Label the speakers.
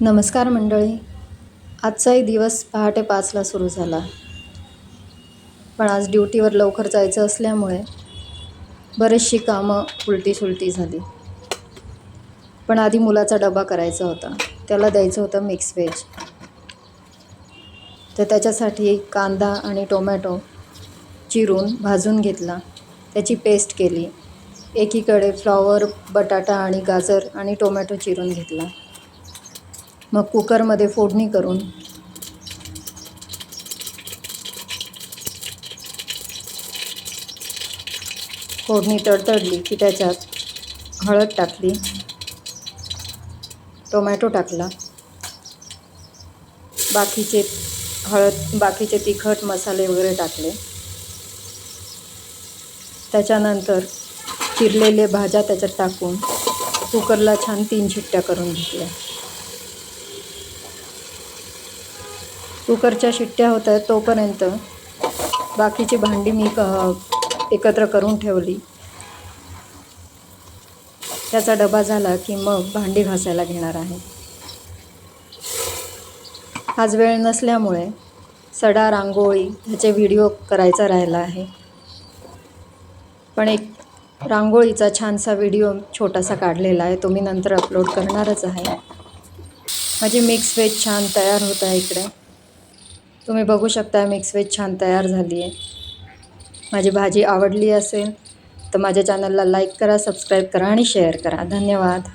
Speaker 1: नमस्कार मंडळी. आजचाही दिवस पहाटे पाचला सुरू झाला. पण आज ड्युटीवर लवकर जायचं असल्यामुळे बरीचशी कामं उलटी सुलटी झाली. पण आधी मुलाचा डबा करायचा होता. त्याला द्यायचं होतं मिक्स व्हेज. तर त्याच्यासाठी कांदा आणि टोमॅटो चिरून भाजून घेतला. त्याची पेस्ट केली. एकीकडे फ्लॉवर बटाटा आणि गाजर आणि टोमॅटो चिरून घेतला. मग कुकरमध्ये फोडणी करून. फोडणी तडतडली की त्याच्यात हळद टाकली. टोमॅटो टाकला. बाकीचे हळद बाकीचे तिखट मसाले वगैरे टाकले. त्याच्यानंतर चिरलेले भाज्या त्याच्यात टाकून कुकरला छान तीन शिट्ट्या करून घेतल्या. कुकरच्या शिट्ट्या होत आहेत तोपर्यंत बाकीची भांडी मी क एकत्र करून ठेवली. त्याचा डबा झाला की मग भांडी घासायला घेणार आहे. आज वेळ नसल्यामुळे सडा रांगोळी ह्याचे व्हिडिओ करायचा राहिला आहे. पण एक रांगोळीचा छानसा व्हिडिओ छोटासा काढलेला आहे. तो मी नंतर अपलोड करणारच आहे. माझी मिक्स व्हेज छान तयार होत आहे इकडे. तुम्ही बघू शकता मिक्स वेज छान तयार झाली आहे. माझी भाजी आवडली असेल तर माझ्या चॅनलला लाईक करा सबस्क्राईब करा आणि शेअर करा. धन्यवाद.